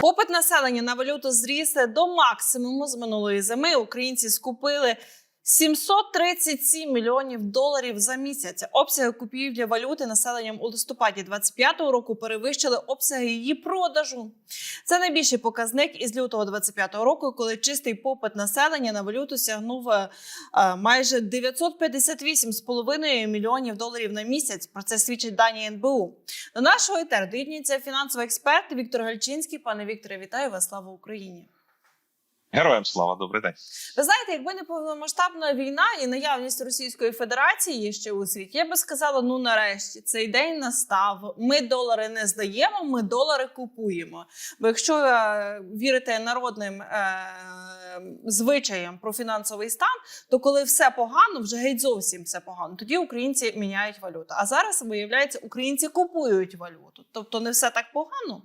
Попит населення на валюту зріс до максимуму з минулої зими. Українці скупили 737 мільйонів доларів за місяць. Обсяги купівлі валюти населенням у листопаді 25-го року перевищили обсяги її продажу. Це найбільший показник із лютого 25-го року, коли чистий попит населення на валюту сягнув е, е, майже 958,5 мільйонів доларів на місяць. Про це свідчать дані НБУ. До нашого етеру доєднується фінансовий експерт Віктор Гальчинський. Пане Вікторе, вітаю вас! Слава Україні! Героям слава, добрий день. Ви знаєте, якби не повномасштабна війна і наявність Російської Федерації ще у світі, я би сказала: ну нарешті цей день настав. Ми долари не здаємо, ми долари купуємо. Бо якщо е, вірити народним е, звичаям про фінансовий стан, то коли все погано, вже геть зовсім все погано. Тоді українці міняють валюту. А зараз виявляється, українці купують валюту. Тобто не все так погано.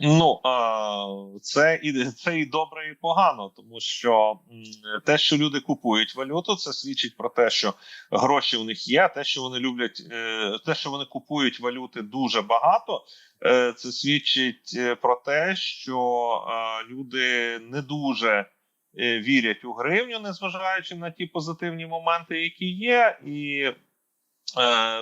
Ну це і це і добре, і погано, тому що те, що люди купують валюту, це свідчить про те, що гроші у них є. Те, що вони люблять, е, те, що вони купують валюти дуже багато, е, це свідчить е, про те, що люди не дуже вірять у гривню, незважаючи на ті позитивні моменти, які є, і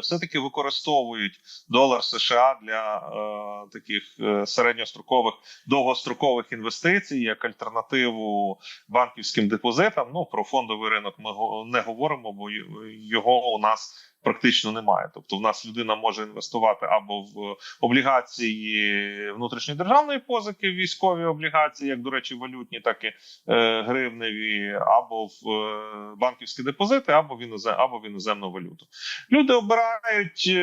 все-таки використовують долар США для е, таких е, середньострокових довгострокових інвестицій як альтернативу банківським депозитам. Ну про фондовий ринок ми не говоримо, бо його у нас практично немає. Тобто, в нас людина може інвестувати або в облігації внутрішньої державної позики, військові облігації, як до речі, валютні, так і е, гривневі, або в е, банківські депозити, або в інозем, або в іноземну валюту. Люди обирають е,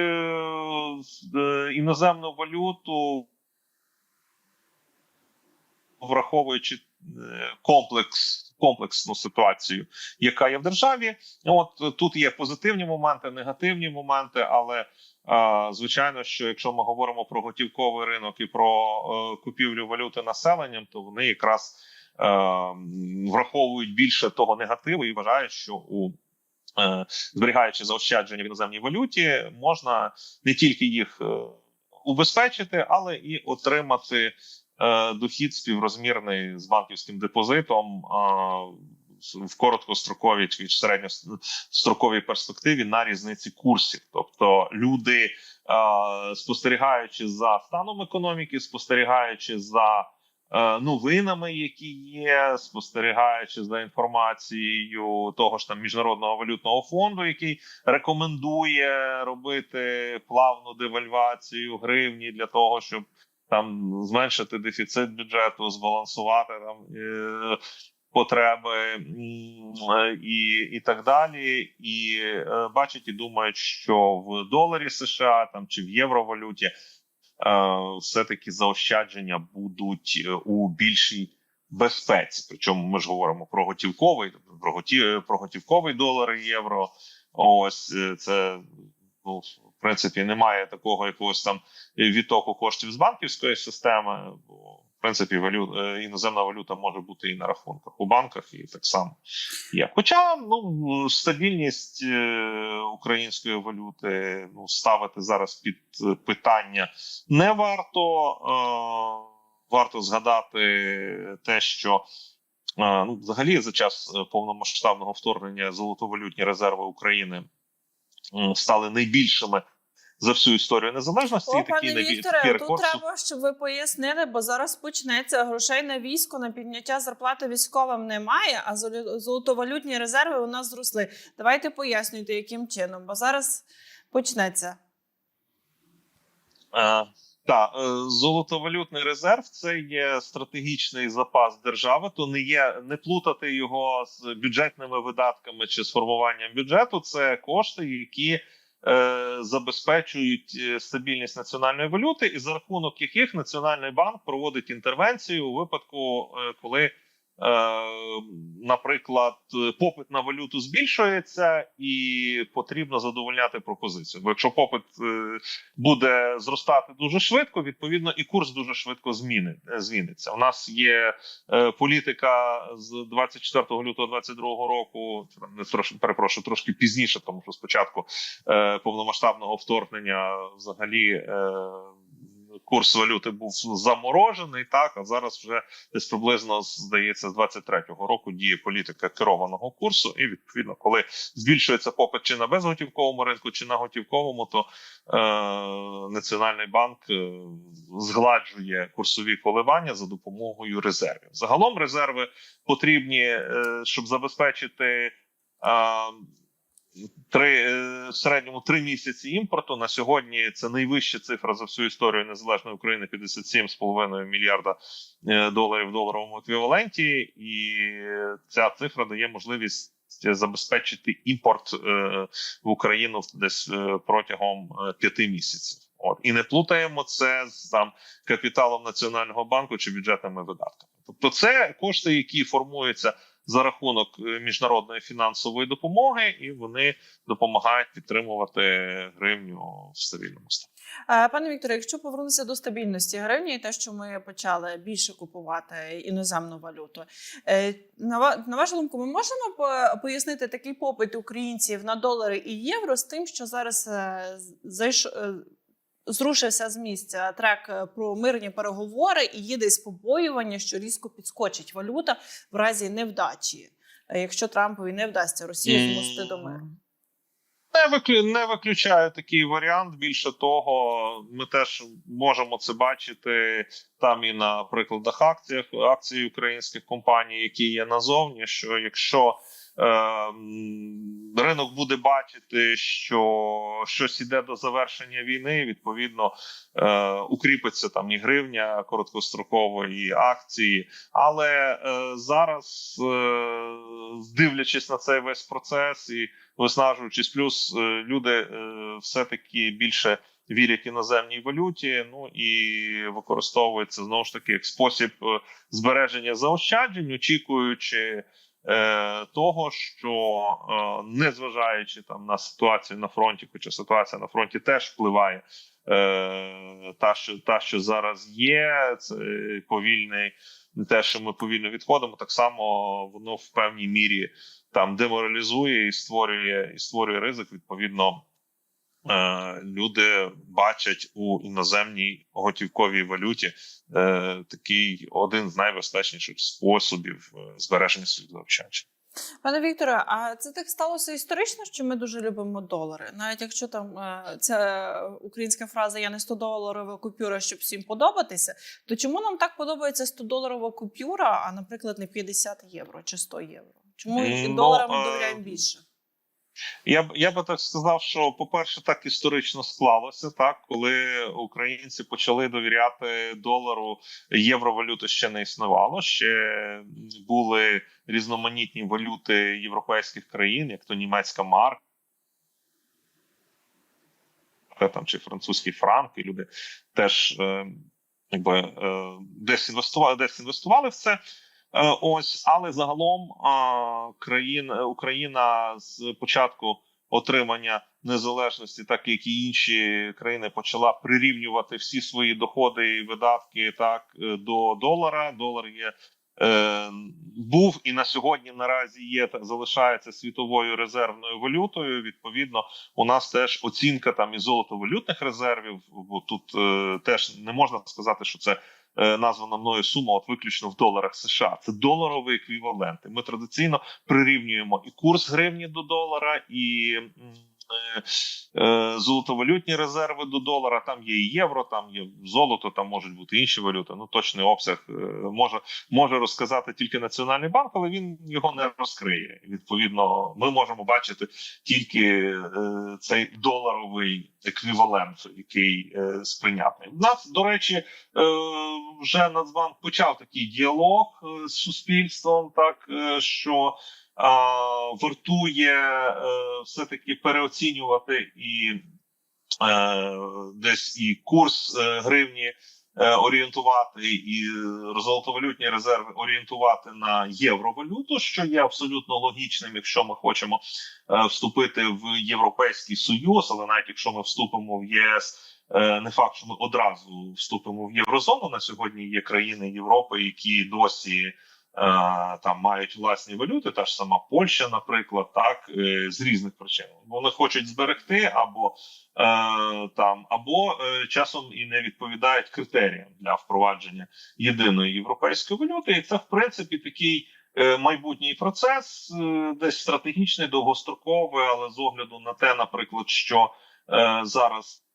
е, іноземну валюту, враховуючи комплекс. Комплексну ситуацію, яка є в державі, от тут є позитивні моменти, негативні моменти. Але звичайно, що якщо ми говоримо про готівковий ринок і про е, купівлю валюти населенням, то вони якраз е, враховують більше того негативу і вважають, що у е, зберігаючи заощадження в іноземній валюті, можна не тільки їх убезпечити, але і отримати дохід співрозмірний з банківським депозитом. е, в короткостроковій чи середньостроковій перспективі на різниці курсів, тобто люди, е, спостерігаючи за станом економіки, спостерігаючи за е, новинами, які є, спостерігаючи за інформацією того ж там міжнародного валютного фонду, який рекомендує робити плавну девальвацію гривні для того, щоб там зменшити дефіцит бюджету, збалансувати там. Е, Потреби і і так далі, і е, бачать і думають, що в доларі США там чи в євровалюті е, все-таки заощадження будуть у більшій безпеці. Причому ми ж говоримо про готівковий, про готі, про готівковий долар євро. Ось це ну в принципі немає такого якогось там відтоку коштів з банківської системи. Бо в принципі валют, е, іноземна валюта може бути і на рахунках у банках, і так само є. Хоча ну стабільність е, української валюти ну ставити зараз під е, питання не варто. Е, Варто згадати те, що е, ну, взагалі за час е, повномасштабного вторгнення золотовалютні резерви України стали найбільшими за всю історію незалежності. О, і такий пане Вікторе, такий тут треба, щоб ви пояснили, бо зараз почнеться грошей на військо, на підняття зарплати військовим немає, а золо- золотовалютні резерви у нас зросли. Давайте пояснюйте, яким чином, бо зараз почнеться. Е, Так, е, золотовалютний резерв це є стратегічний запас держави. То не є не плутати його з бюджетними видатками чи з формуванням бюджету. Це кошти, які е, забезпечують е, стабільність національної валюти, і за рахунок яких Національний банк проводить інтервенцію у випадку, е, коли. Е, наприклад, попит на валюту збільшується, і потрібно задовольняти пропозицію. Бо якщо попит е, буде зростати дуже швидко, відповідно, і курс дуже швидко е, зміниться. У нас є політика з 24 лютого 22 року. Не трошки перепрошую, трошки пізніше, тому що спочатку повномасштабного вторгнення взагалі. Курс валюти був заморожений. Так а зараз вже десь приблизно здається з 23-го року діє політика керованого курсу. І відповідно, коли збільшується попит чи на безготівковому ринку, чи на готівковому, то е, Національний банк е, згладжує курсові коливання за допомогою резервів. Загалом резерви потрібні, е, щоб забезпечити. Е, Три е, в середньому три місяці імпорту на сьогодні це найвища цифра за всю історію незалежної України 57,5 мільярда е, доларів в доларовому еквіваленті, і ця цифра дає можливість забезпечити імпорт е, в Україну десь е, протягом е, п'яти місяців. От і не плутаємо це з там капіталом національного банку чи бюджетними видатками. Тобто, це кошти, які формуються за рахунок е, міжнародної фінансової допомоги, і вони допомагають підтримувати гривню в стабільному стані. Е, Пане Вікторе, якщо повернутися до стабільності гривні, те, що ми почали більше купувати іноземну валюту, е, на вашу думку, ми можемо пояснити такий попит українців на долари і євро з тим, що зараз зайш... е, зрушився з місця трек е, про мирні переговори і є десь побоювання, що різко підскочить валюта в разі невдачі, е, якщо Трампові не вдасться Росію змусити до миру. Не виклю... не виключаю такий варіант. Більше того, ми теж можемо це бачити там і на прикладах акціях акцій українських компаній, які є назовні. Що якщо ринок буде бачити, що щось іде до завершення війни, відповідно е, укріпиться там і гривня короткострокової акції. Але е, зараз, е, дивлячись на цей весь процес і виснажуючись, плюс е, люди е, все-таки більше вірять іноземній валюті. Ну і використовується знову ж таки як спосіб е, збереження заощаджень, очікуючи. Е, Того, що е, незважаючи там на ситуацію на фронті, хоча ситуація на фронті теж впливає, е, та що та, що зараз є, це повільний, те, що ми повільно відходимо, так само воно в певній мірі там деморалізує і створює і створює ризик. Відповідно, люди бачать у іноземній готівковій валюті е, такий один з найбезпечніших способів е, збереження своїх заощаджень. Пане Вікторе, а це так сталося історично, що ми дуже любимо долари. Навіть якщо там е, ця українська фраза Я не 100 доларова купюра, щоб всім подобатися, то чому нам так подобається 100 доларова купюра, а, наприклад, не 50 євро чи 100 євро? Чому Ну, доларам е, довіряємо більше? Я б я би так сказав, що по-перше, так історично склалося, так коли українці почали довіряти долару, євровалюти ще не існувало. Ще були різноманітні валюти європейських країн, як то німецька марка. Там чи французький франк, і люди теж е, якби е, десь інвестували, десь інвестували в це. Е, Ось, але загалом а, країн Україна з початку отримання незалежності, так як і інші країни, почала прирівнювати всі свої доходи і видатки так е, до долара. Долар є е, був і на сьогодні наразі є та залишається світовою резервною валютою. Відповідно, у нас теж оцінка там і золотовалютних резервів. Бо тут е, теж не можна сказати, що це е, названа мною сума, от виключно в доларах США. Це доларові еквіваленти. Ми традиційно прирівнюємо і курс гривні до долара, і е, е, золотовалютні резерви до долара. Там є і євро, там є золото, там можуть бути інші валюти. Ну точний обсяг е, може може розказати тільки національний банк, але він його не розкриє. Відповідно, ми можемо бачити тільки е, цей доларовий еквівалент, який е, сприйнятний. У нас, до речі, е, вже Нацбанк почав такий діалог е, з суспільством, так е, що вартує е, все-таки переоцінювати і е, десь і курс е, гривні орієнтувати, і золотовалютні резерви орієнтувати на євровалюту, що є абсолютно логічним, якщо ми хочемо вступити в Європейський Союз, але навіть якщо ми вступимо в ЄС. Не факт, що ми одразу вступимо в єврозону. На сьогодні є країни Європи, які досі там мають власні валюти, та ж сама Польща, наприклад, так е, з різних причин. Вони хочуть зберегти або е, там, або е, часом і не відповідають критеріям для впровадження єдиної європейської валюти. І це в принципі такий е, майбутній процес, е, десь стратегічний, довгостроковий, але з огляду на те, наприклад, що е, зараз.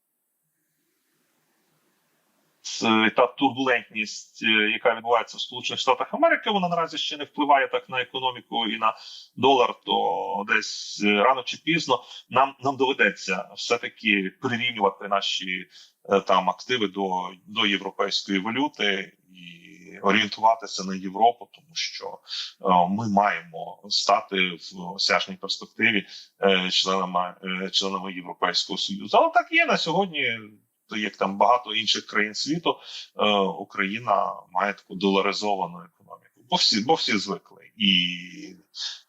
Ц- Та турбулентність, е, яка відбувається в Сполучених Штатах Америки, вона наразі ще не впливає так на економіку і на долар. То десь е, рано чи пізно нам нам доведеться все таки прирівнювати наші е, там активи до, до європейської валюти і орієнтуватися на Європу, тому що е, ми маємо стати в осяжній перспективі е, членами е, членами Європейського союзу. Але так є на сьогодні. Як там багато інших країн світу, е, Україна має таку доларизовану економіку, бо всі, бо всі звикли, і,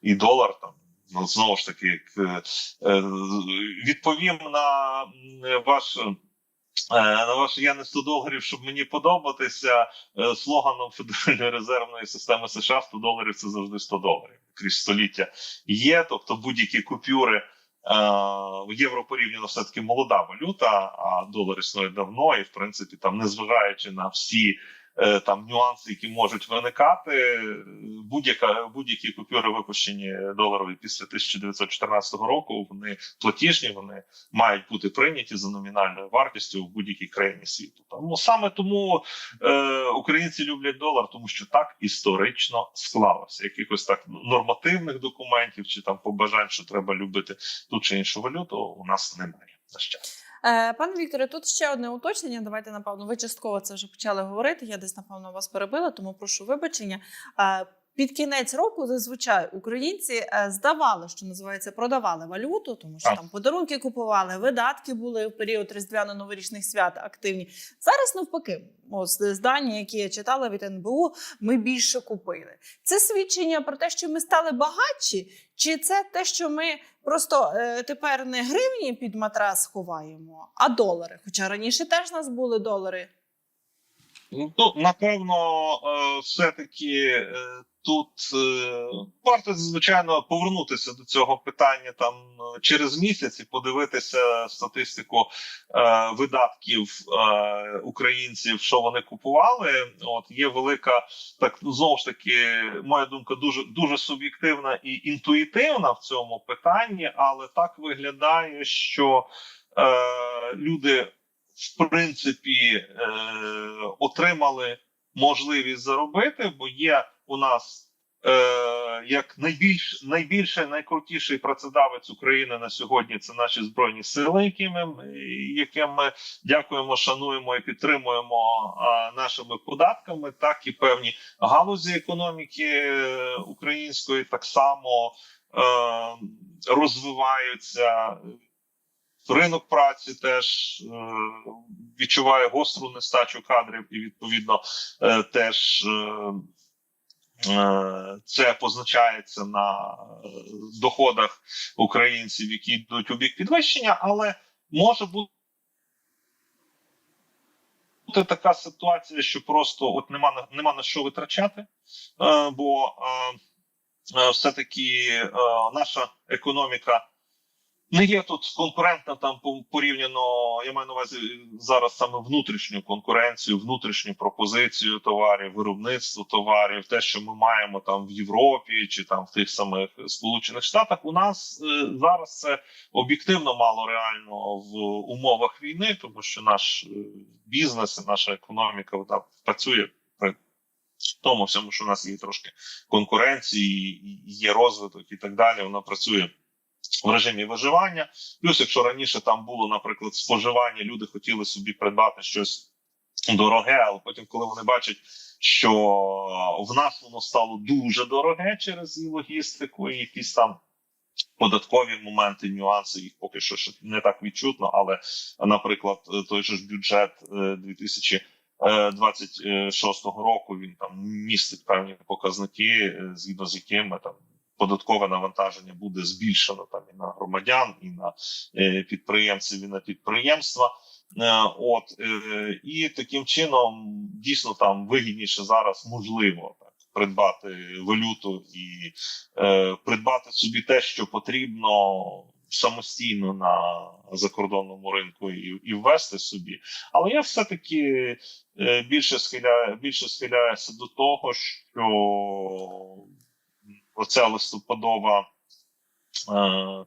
і долар там. Ну, знову ж таки, як, е, е, відповім на ваш на ваш я не 100 доларів, щоб мені подобатися. Слоганом Федеральної резервної системи США 100 доларів це завжди 100 доларів. Крізь століття є. Тобто будь-які купюри євро порівняно все таки молода валюта, а долар існує давно, і в принципі, там, незважаючи на всі. Е, Там нюанси, які можуть виникати, будь-яка будь-які купюри, випущені доларові після 1914 року, вони платіжні, вони мають бути прийняті за номінальною вартістю в будь-якій країні світу. Тому саме тому е, українці люблять долар, тому що так історично склалося. Якихось так нормативних документів чи там побажань, що треба любити ту чи іншу валюту, у нас немає. На щастя. Е, Пане Вікторе, тут ще одне уточнення. Давайте, напевно, ви частково це вже почали говорити. Я десь, напевно, вас перебила, тому прошу вибачення. Під кінець року зазвичай українці е, здавали, що називається, продавали валюту, тому що там подарунки купували, видатки були в період різдвяно-новорічних свят активні. Зараз навпаки, з здання, які я читала від НБУ, ми більше купили. Це свідчення про те, що ми стали багатші, чи це те, що ми просто е, тепер не гривні під матрас ховаємо, а долари. Хоча раніше теж у нас були долари. Ну, напевно, е, все-таки е, тут е, варто звичайно повернутися до цього питання там через місяць і подивитися статистику видатків українців, що вони купували. От є велика, так ну, знову ж таки, моя думка дуже дуже суб'єктивна і інтуїтивна в цьому питанні, але так виглядає, що люди в принципі е, отримали можливість заробити, бо є у нас е, як найбільш найбільший, найкрутіший працедавець України на сьогодні. Це наші збройні сили, яким ми, яким ми дякуємо, шануємо і підтримуємо е, нашими податками, так і певні галузі економіки е, української так само е, розвиваються. Ринок праці теж е, відчуває гостру нестачу кадрів, і відповідно е, теж е, це позначається на доходах українців, які йдуть у бік підвищення, але може бути. Бути така ситуація, що просто от нема нема на що витрачати, бо все-таки наша економіка не є тут конкурентна там по- порівняно. Я маю на увазі зараз саме внутрішню конкуренцію, внутрішню пропозицію товарів, виробництво товарів, те, що ми маємо там в Європі чи там в тих самих Сполучених Штатах. У нас е, зараз це об'єктивно мало реально в умовах війни, тому що наш е, бізнес, наша економіка вона працює при тому всьому, що у нас є трошки конкуренції, є розвиток і так далі. Вона працює в режимі виживання. Плюс, якщо раніше там було, наприклад, споживання, люди хотіли собі придбати щось дороге, але потім, коли вони бачать, що в нас воно стало дуже дороге через і логістику, і якісь там. Податкові моменти, нюанси їх поки що не так відчутно. Але, наприклад, той же ж бюджет е, 2026 року він там містить певні показники, е, згідно з якими там податкове навантаження буде збільшено там і на громадян, і на е, підприємців, і на підприємства. Е, От е, і таким чином дійсно там вигідніше зараз можливо так придбати валюту і е, придбати собі те, що потрібно самостійно на закордонному ринку і, і ввести собі. Але я все-таки е, більше схиляю, більше схиляюся до того, що оця листопадова. е,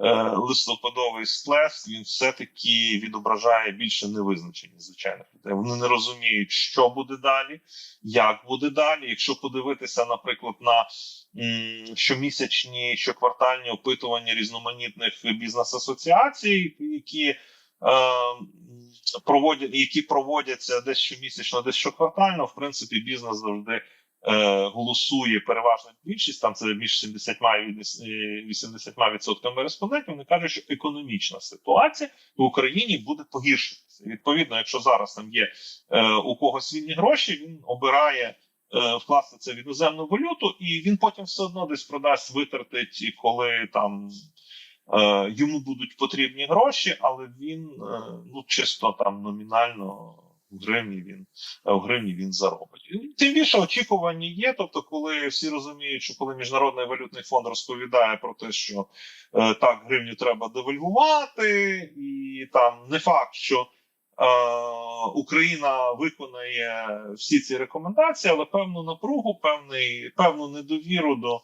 е, Листопадовий сплеск він все-таки відображає більше невизначеність звичайних людей. Вони не розуміють, що буде далі, як буде далі. Якщо подивитися, наприклад, на щомісячні, щоквартальні опитування різноманітних бізнес-асоціацій, які е, проводять, які проводяться десь щомісячно, десь щоквартально, в принципі, бізнес завжди голосує переважна більшість, там це між 70 і 80% респондентів. Вони кажуть, що економічна ситуація в Україні буде погіршитися. Відповідно, якщо зараз там є е, у когось вільні гроші, він обирає. е, Вкласти це в іноземну валюту, і він потім все одно десь продасть, витратить, і коли там е, йому будуть потрібні гроші, але він е, ну чисто там номінально в гривні він е, в гривні він заробить. Тим більше очікування є. Тобто, коли всі розуміють, що коли міжнародний валютний фонд розповідає про те, що е, так гривню треба девальвувати, і там не факт, що. Е, Україна виконає всі ці рекомендації, але певну напругу, певний, певну недовіру до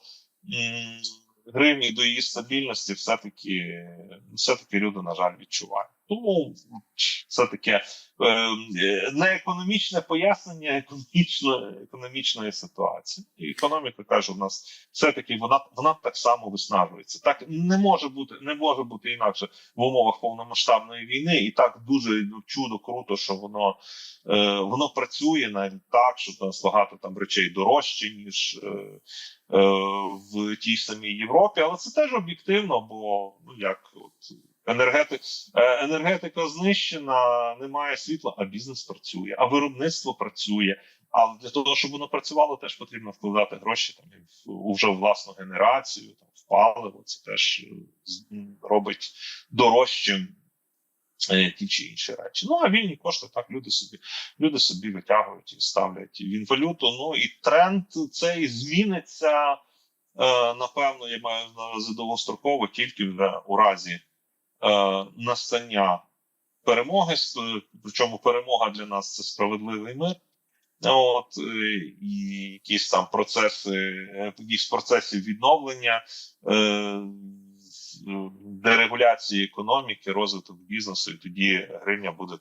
гривні, до її стабільності, все-таки, все-таки люди, на жаль, відчувають. Тому це таке е, не економічне пояснення економічно, економічної ситуації. І економіка каже, у нас все-таки вона, вона так само виснажується. Так не може бути, не може бути інакше в умовах повномасштабної війни, і так дуже ну, чудо круто, що воно, е, воно працює навіть так, що у нас багато там речей дорожче, ніж е, е, в тій самій Європі. Але це теж об'єктивно, бо ну як. Енергетик, е, енергетика знищена, немає світла, а бізнес працює, а виробництво працює. Але для того, щоб воно працювало, теж потрібно вкладати гроші там в вже власну генерацію, там в паливо. Це теж е, робить дорожчим е, ті чи інші речі. Ну а вільні кошти так люди собі люди собі витягують і ставлять в інвалюту. Ну і тренд цей зміниться. Напевно, я маю на увазі довгостроково тільки вже у разі настання перемоги. Причому перемога для нас це справедливий мир. От е, і якісь там процеси, е, якісь процесів відновлення, е, дерегуляції економіки, розвиток бізнесу, і тоді гривня буде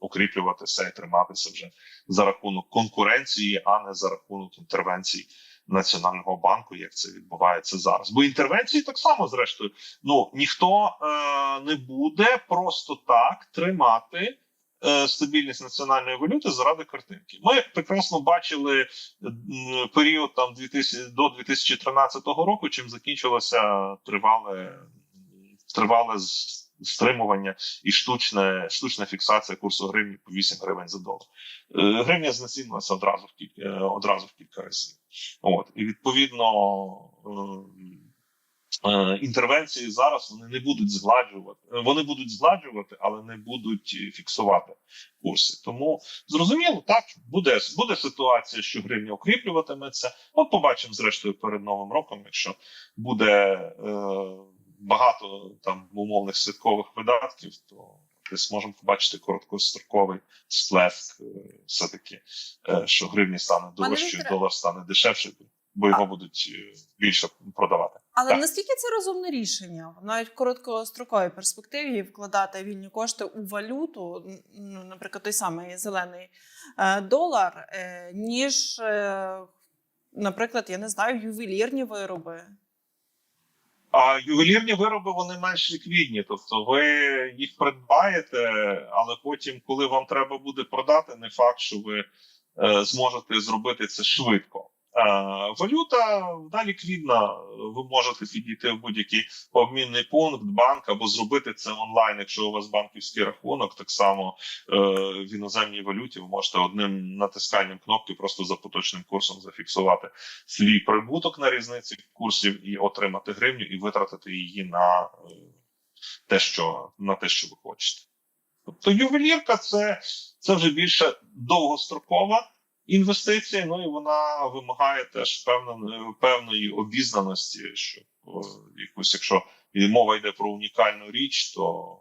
укріплюватися і триматися вже за рахунок конкуренції, а не за рахунок інтервенцій Національного банку, як це відбувається зараз. Бо інтервенції так само, зрештою, ну ніхто е, не буде просто так тримати е, стабільність національної валюти заради картинки. Ми прекрасно бачили період там 2000, до 2013 року, чим закінчилося тривале тривале стримування і штучне, штучна фіксація курсу гривні по 8 гривень за долар. Е, Гривня знецінилася одразу в кілька е, одразу в кілька разів. От і відповідно. е, е, Інтервенції зараз вони не будуть згладжувати. Е, Вони будуть згладжувати, але не будуть фіксувати курси. Тому зрозуміло, так буде буде ситуація, що гривня укріплюватиметься. От побачимо зрештою перед новим роком, якщо буде багато там умовних святкових видатків, то десь можемо побачити короткостроковий сплеск, е, все таки, е, що гривні стане дорожчою, долар стане дешевше, бо його будуть е, більше продавати. Але Так. наскільки це розумне рішення? Навіть в короткостроковій перспективі вкладати вільні кошти у валюту, ну, наприклад, той самий зелений долар, ніж, наприклад, я не знаю, ювелірні вироби. А ювелірні вироби вони менш ліквідні. Тобто ви їх придбаєте, але потім, коли вам треба буде продати, не факт, що ви е, зможете зробити це швидко. Е, валюта вона ліквідна. Ви можете підійти в будь-який обмінний пункт, банк або зробити це онлайн, якщо у вас банківський рахунок. Так само е, в іноземній валюті ви можете одним натисканням кнопки просто за поточним курсом зафіксувати свій прибуток на різниці курсів і отримати гривню, і витратити її на е, те, що на те, що ви хочете. Тобто ювелірка це, це вже більше довгострокова інвестиції. Ну і вона вимагає теж певної, певної обізнаності, що якусь, якщо мова йде про унікальну річ, то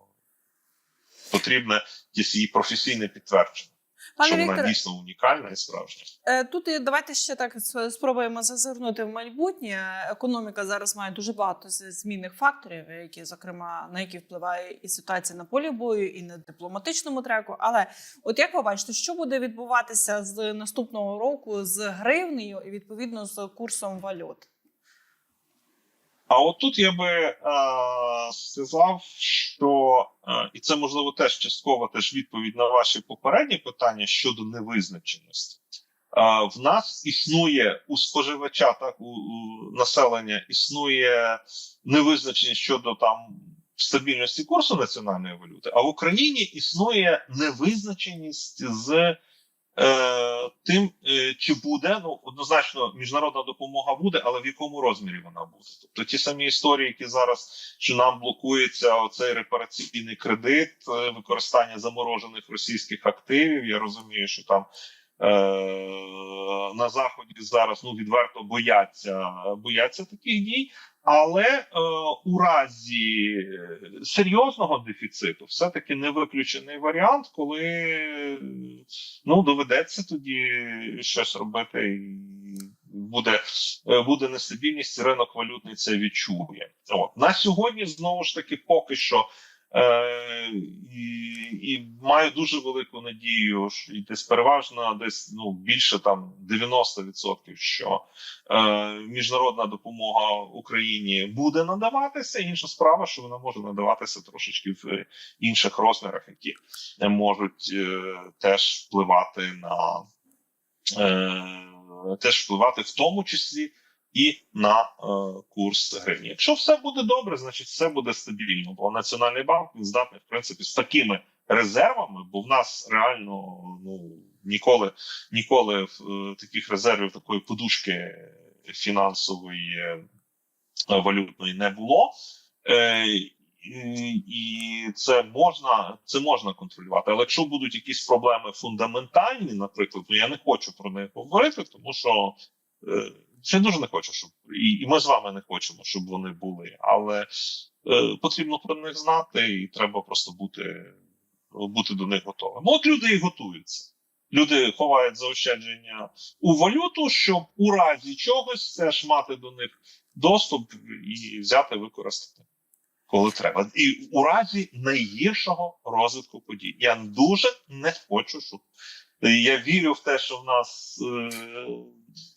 потрібне якесь її професійне підтвердження, Пане що вона дійсно унікальна і справжня. Е, Тут і давайте ще так спробуємо зазирнути в майбутнє. Економіка зараз має дуже багато змінних факторів, які, зокрема, на які впливає і ситуація на полі бою, і на дипломатичному треку. Але от як ви бачите, що буде відбуватися з наступного року з гривнею і відповідно з курсом валют? А от тут я би е, сказав, що е, і це можливо теж частково теж відповідь на ваші попередні питання щодо невизначеності. Е, в нас існує у споживача, так у, у населення існує невизначеність щодо там стабільності курсу національної валюти, а в Україні існує невизначеність з тим, е, чи буде ну однозначно міжнародна допомога буде, але в якому розмірі вона буде. Тобто ті самі історії, які зараз що нам блокується оцей репараційний кредит, е, використання заморожених російських активів. Я розумію, що там. е, На заході зараз ну відверто бояться бояться таких дій, але е, у разі серйозного дефіциту все-таки не виключений варіант, коли ну доведеться тоді щось робити, і буде, е, буде нестабільність, ринок валютний це відчує. От на сьогодні знову ж таки поки що. Е, і, і маю дуже велику надію, що і десь переважно десь ну більше там 90%, що е, міжнародна допомога Україні буде надаватися. Інша справа, що вона може надаватися трошечки в інших розмірах, які можуть е, теж впливати на е, теж впливати в тому числі і на е, курс гривні. Якщо все буде добре, значить все буде стабільно. Бо Національний банк він здатний в принципі з такими резервами, бо в нас реально ну ніколи ніколи е, таких резервів такої подушки фінансової е, валютної не було. Е, і це можна це можна контролювати. Але якщо будуть якісь проблеми фундаментальні, наприклад, ну я не хочу про них говорити, тому що е, я дуже не хочу, щоб і, і ми з вами не хочемо, щоб вони були. Але е, потрібно про них знати, і треба просто бути, бути до них готовим. От люди і готуються. Люди ховають заощадження у валюту, щоб у разі чогось теж мати до них доступ і взяти використати, коли треба. І у разі найгіршого розвитку подій. Я дуже не хочу, щоб я вірю в те, що в нас е,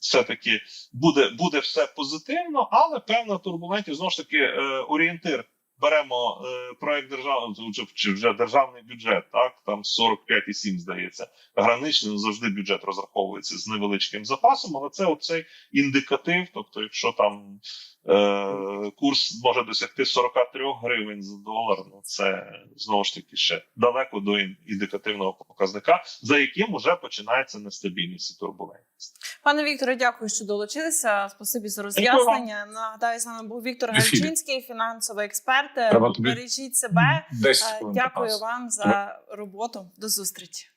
все-таки буде, буде все позитивно, але певна турбулентність знову ж таки е, орієнтир. Беремо е, проект державного чи, чи вже державний бюджет, так там 45,7, здається, граничний ну, завжди бюджет розраховується з невеличким запасом, але це оцей індикатив. Тобто, якщо там курс може досягти 43 гривень за долар, ну це знову ж таки ще далеко до індикативного показника, за яким вже починається нестабільність і турбулентність. Пане Вікторе, дякую, що долучилися. Спасибі за роз'яснення. Нагадаю, з нами був Віктор. Гальчинський, фінансовий експерт. Бережіть себе. 10 Е, хвилин. Дякую вам за роботу. До зустрічі.